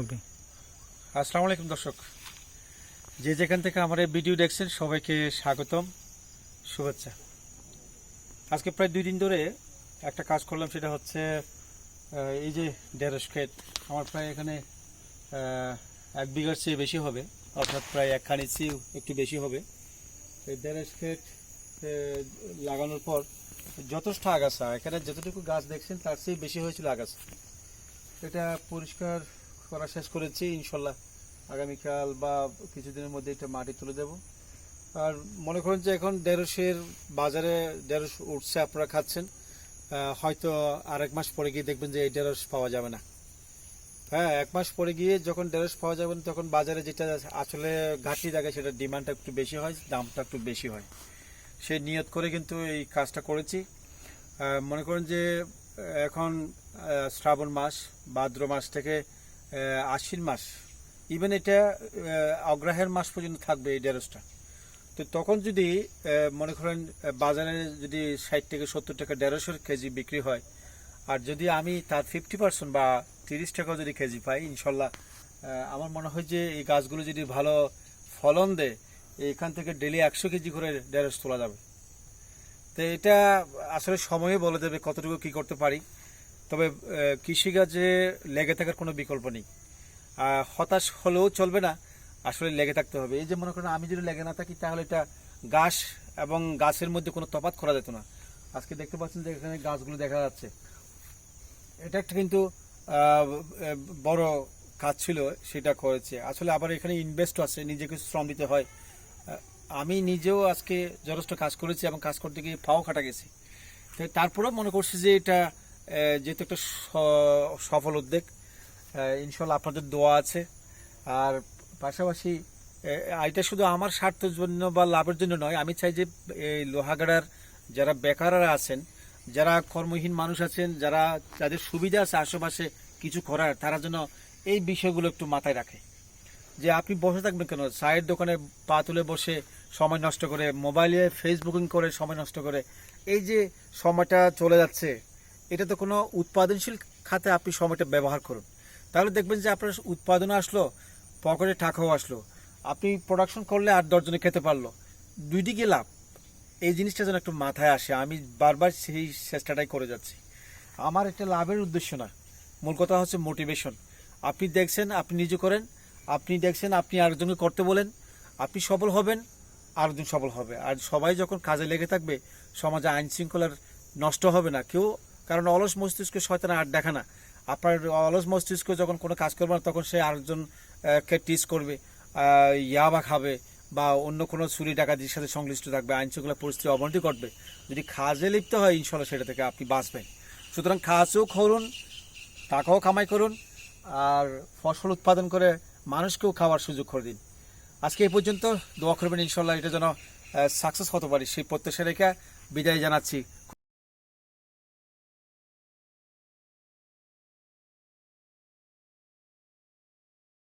ওকে। আসসালামু আলাইকুম, দর্শক। যে যেখান থেকে আমার এই ভিডিও দেখছেন, সবাইকে স্বাগতম, শুভেচ্ছা। আজকে প্রায় দুই দিন ধরে একটা কাজ করলাম, সেটা হচ্ছে এই যে ঢেঁড়স ক্ষেত। আমার প্রায় এখানে এক বিঘার চেয়ে বেশি হবে, অর্থাৎ প্রায় একখানি চেয়ে একটু বেশি হবে। এই ঢেঁড়স ক্ষেত লাগানোর পর যথেষ্ট আগাছা, এখানে যতটুকু গাছ দেখছেন, তার চেয়ে বেশি হয়েছিল আগাছা। এটা পরিষ্কার করা শেষ করেছি, ইনশাল্লাহ আগামীকাল বা কিছুদিনের মধ্যে এটা মাটি তুলে দেব। আর মনে করেন যে এখন ঢেঁড়সের বাজারে ঢেঁড়স উঠছে, আপনারা খাচ্ছেন। হয়তো আর এক মাস পরে গিয়ে দেখবেন যে এই ঢেঁড়স পাওয়া যাবে না। হ্যাঁ এক মাস পরে গিয়ে যখন ঢেঁড়স পাওয়া যাবে না তখন বাজারে যেটা আসলে ঘাটতি থাকে, সেটা ডিমান্ডটা একটু বেশি হয়, দামটা একটু বেশি হয়। সেই নিয়ত করে কিন্তু এই কাজটা করেছি। মনে করেন যে এখন শ্রাবণ মাস, ভাদ্র মাস থেকে আশ্বিন মাস। ইভেন এটা অগ্রাহের মাস পর্যন্ত থাকবে এই ঢেঁড়সটা। তো তখন যদি মনে করেন বাজারে যদি ষাট থেকে সত্তর টাকা ঢেঁড়সের কেজি বিক্রি হয়, আর যদি আমি তার ফিফটি পার্সেন্ট বা তিরিশ টাকা যদি কেজি পাই, ইনশাল্লাহ আমার মনে হয় যে এই গাছগুলো যদি ভালো ফলন দেয়, এখান থেকে ডেলি একশো কেজি করে ঢেঁড়স তোলা যাবে। তো এটা আসলে সময়ে বলে দেবে কতটুকু কি করতে পারি। তবে কৃষিকাজে লেগে থাকার কোনো বিকল্প নেই। হতাশ হলেও চলবে না, আসলে লেগে থাকতে হবে। এই যে মনে করেন, আমি যদি লেগে না থাকি, তাহলে এটা গাছ এবং গাছের মধ্যে কোনো তফাৎ করা যেত না। আজকে দেখতে পাচ্ছেন যে এখানে গাছগুলো দেখা যাচ্ছে। এটা একটা কিন্তু বড় কাজ ছিল, সেটা করেছে। আসলে আবার এখানে ইনভেস্ট আছে, নিজেকে শ্রম দিতে হয়। আমি নিজেও আজকে যথেষ্ট কাজ করেছি এবং কাজ করতে গিয়ে পাও কাটা গেছি। তারপরেও মনে করছি যে এটা যেহেতু একটা সফল উদ্যোগ ইনশাল্লাহ আপনাদের দোয়া আছে। আর পাশাপাশি এটা শুধু আমার স্বার্থের জন্য বা লাভের জন্য নয়, আমি চাই যে এই লোহাগাড়ার যারা বেকাররা আছেন, যারা কর্মহীন মানুষ আছেন, যারা যাদের সুবিধা আছে আশেপাশে কিছু করার, তারা যেন এই বিষয়গুলো একটু মাথায় রাখে। যে আপনি বসে থাকবেন কেন? চায়ের দোকানে পা তুলে বসে সময় নষ্ট করে, মোবাইলে ফেসবুকিং করে সময় নষ্ট করে, এই যে সময়টা চলে যাচ্ছে এটা তো কোনো উৎপাদনশীল খাতে আপনি সময়টা ব্যবহার করুন। তাহলে দেখবেন যে আপনার উৎপাদন আসলো, পকেটে টাকাও আসলো। আপনি প্রোডাকশন করলে আর দশজনে খেতে পারল। দুই দিকে লাভ। এই জিনিসটা যেন একটু মাথায় আসে। আমি বারবার সেই চেষ্টাটাই করে যাচ্ছি। আমার এটা লাভের উদ্দেশ্য না। মূল কথা হচ্ছে মোটিভেশন আপনি দেখছেন, আপনি নিজে করেন। আপনি দেখছেন, আপনি আরেকজনকে করতে বলেন। আপনি সফল হবেন, আরেকজন সফল হবে। আর সবাই যখন কাজে লেগে থাকবে, সমাজে আইন শৃঙ্খলার নষ্ট হবে না। কেউ কারণ অলস মস্তিষ্ক শয়তান আর দেখা না আপনার অলস মস্তিষ্ক যখন কোনো কাজ করবে না তখন সে আরেকজন আহ, কে টিস করবে ইয়াবা খাবে বা অন্য কোনো চুরি ডাকাতির সাথে সংশ্লিষ্ট থাকবে আইন শৃঙ্খলা পরিস্থিতি অবনতি ঘটবে। যদি কাজে লিপ্ত হয় ইনশাল্লাহ সেটা থেকে আপনি বাঁচবেন। সুতরাং কাজও করুন টাকাও কামাই করুন আর ফসল উৎপাদন করে মানুষকেও খাওয়ার সুযোগ করে দিন। আজকে এই পর্যন্ত দোয়া করবেন ইনশাল্লাহ এটা যেন সাকসেস হতে পারি। সেই প্রত্যাশা রেখে বিদায় জানাচ্ছি।